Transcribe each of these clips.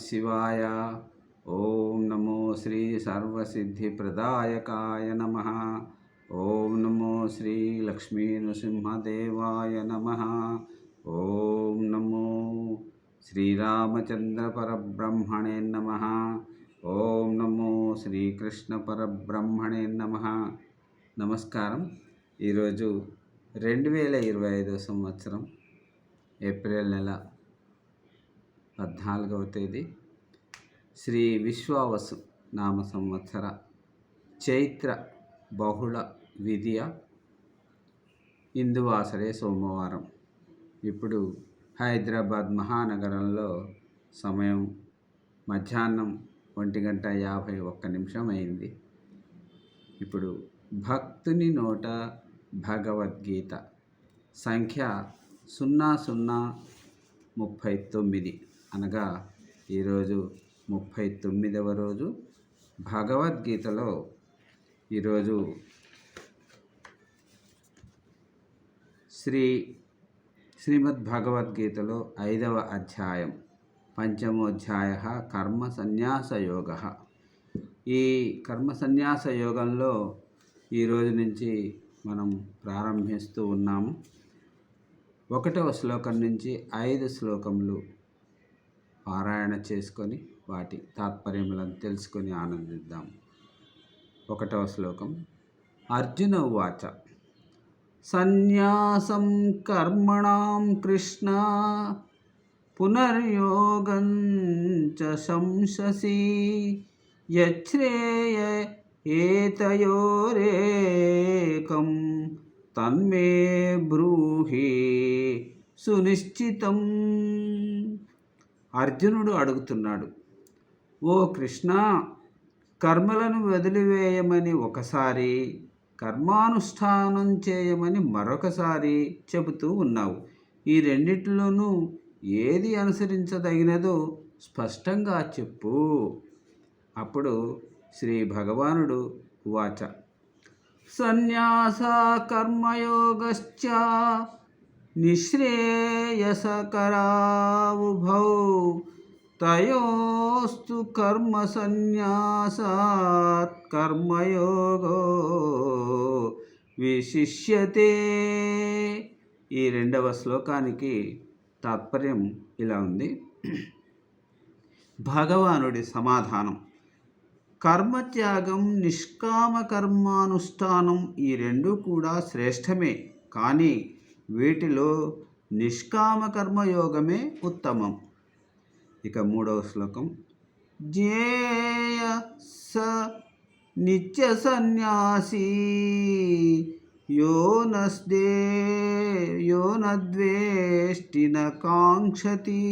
శివాయ ఓం నమో శ్రీ సర్వసిద్ధిప్రదాయకాయ నమ ఓం నమో శ్రీ లక్ష్మీ నృసింహదేవాయ నమ ఓం నమో శ్రీరామచంద్ర పరబ్రహ్మణే నమ ఓం నమో శ్రీకృష్ణ పరబ్రహ్మణే నమ నమస్కారం ఈరోజు రెండు వేల ఇరవై ఐదో సంవత్సరం ఏప్రిల్ నెల పద్నాలుగవ తేదీ. శ్రీ విశ్వావసు నామ సంవత్సర చైత్ర బహుళ విధియ ఇందువాసరే సోమవారం. ఇప్పుడు హైదరాబాద్ మహానగరంలో సమయం మధ్యాహ్నం ఒంటి గంట యాభై ఒక్క నిమిషం అయింది. ఇప్పుడు భక్తుని నోట భగవద్గీత సంఖ్య సున్నా సున్నా ముప్పై తొమ్మిది. అనగా ఈరోజు ముప్పై తొమ్మిదవ రోజు భగవద్గీతలో ఈరోజు శ్రీ శ్రీమద్ భగవద్గీతలో ఐదవ అధ్యాయం పంచమోధ్యాయ కర్మ సన్యాస యోగ ఈ కర్మ సన్యాస యోగంలో ఈరోజు నుంచి మనం ప్రారంభిస్తూ ఉన్నాము. ఒకటవ శ్లోకం నుంచి ఐదు శ్లోకములు పారాయణ చేసుకొని వాటి తాత్పర్యములను తెలుసుకొని ఆనందిద్దాం. ఒకటవ శ్లోకం. అర్జున వాచ సన్యాసం కర్మణాం కృష్ణ పునర్యోగం చ శంససి యచ్రేయ ఏతయోరేకం తన్మే బ్రూహి సునిశ్చితం. అర్జునుడు అడుగుతున్నాడు ఓ కృష్ణ కర్మలను వదిలివేయమని ఒకసారి కర్మానుష్ఠానం చేయమని మరొకసారి చెబుతూ ఉన్నావు. ఈ రెండిటిలోనూ ఏది అనుసరించదగినదో స్పష్టంగా చెప్పు అప్పుడు శ్రీ భగవానుడు వాచ సన్యాస కర్మయోగశ్చ నిశ్రేయసకరావుభౌ తయోస్తు కర్మ సన్యాసాత్ కర్మయోగో విశిష్యతే. ఈ రెండవ శ్లోకానికి తాత్పర్యం ఇలా ఉంది. భగవానుడి సమాధానం. కర్మత్యాగం నిష్కామ కర్మానుష్ఠానం ఈ రెండు కూడా శ్రేష్టమే. కానీ వీటిలో నిష్కామ కర్మయోగమే ఉత్తమం. ఇక మూడవ శ్లోకం. జ్ఞేయ స నిత్య సన్యాసీ యో నస్దే యో నద్వేష్టిన కాంక్షతి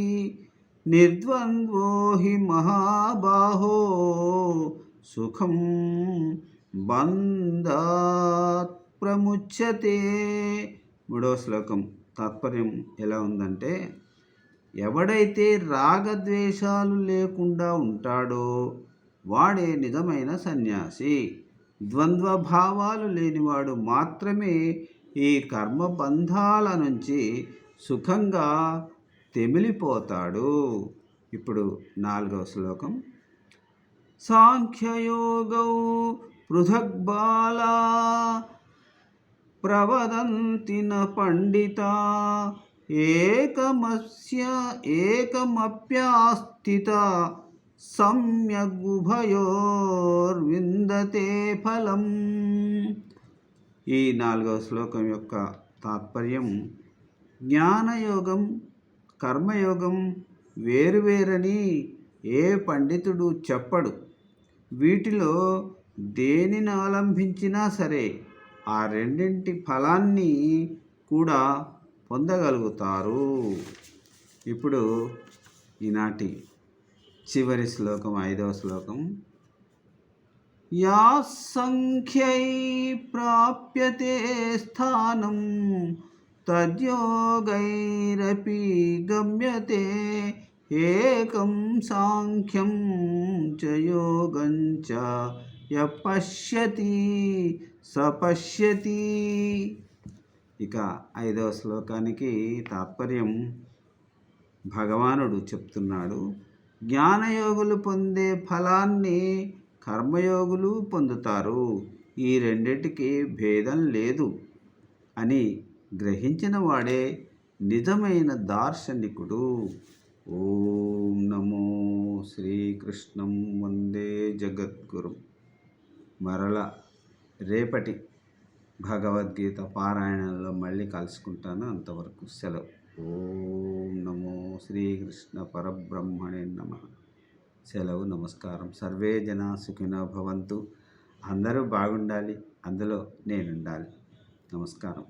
నిర్ద్వంద్వో హి మహాబాహో సుఖం బంధాత్ ప్రముచ్యతే మూడవ శ్లోకం. తాత్పర్యం ఎలా ఉందంటే ఎవడైతే రాగద్వేషాలు లేకుండా ఉంటాడో వాడే నిజమైన సన్యాసి. ద్వంద్వభావాలు లేనివాడు మాత్రమే ఈ కర్మబంధాల నుంచి సుఖంగా తెమిలిపోతాడు. ఇప్పుడు నాలుగవ శ్లోకం. సాంఖ్యయోగౌ పృథగ్బాలా ప్రవదంతి పండిత. ఏకమస్య ఏకమప్యాస్థిత. సమ్యగుభయోర్విందతే ఫలం. ఈ నాలుగవ శ్లోకం యొక్క తాత్పర్యం జ్ఞానయోగం కర్మయోగం వేరువేరని ఏ పండితుడు చెప్పడు. వీటిలో దేనిని అవలంబించినా సరే ఆ రెండింటి ఫలాన్ని కూడా పొందగలుగుతారు. ఇప్పుడు ఈనాటి చివరి శ్లోకం ఐదవ శ్లోకం. యా సంఖ్యై ప్రాప్యతే స్థానం తద్యోగైరపి గమ్యతే ఏకం సాంఖ్యం చ యోగం చ యపశ్యతి సపశ్యతి. ఇక ఐదవ శ్లోకానికి తాత్పర్యం భగవానుడు చెప్తున్నాడు జ్ఞానయోగులు పొందే ఫలాన్ని కర్మయోగులు పొందుతారు. ఈ రెండింటికి భేదం లేదు అని గ్రహించిన వాడే నిజమైన దార్శనికుడు. ఓం నమో శ్రీకృష్ణం వందే జగద్గురు. మరల రేపటి భగవద్గీత పారాయణంలో మళ్ళీ కలుసుకుంటాను. అంతవరకు సెలవు. ఓం నమో శ్రీకృష్ణ పరబ్రహ్మణే నమ. సెలవు నమస్కారం. సర్వే జనా సుఖినో భవంతు. అందరూ బాగుండాలి. అందులో నేనుండాలి. నమస్కారం.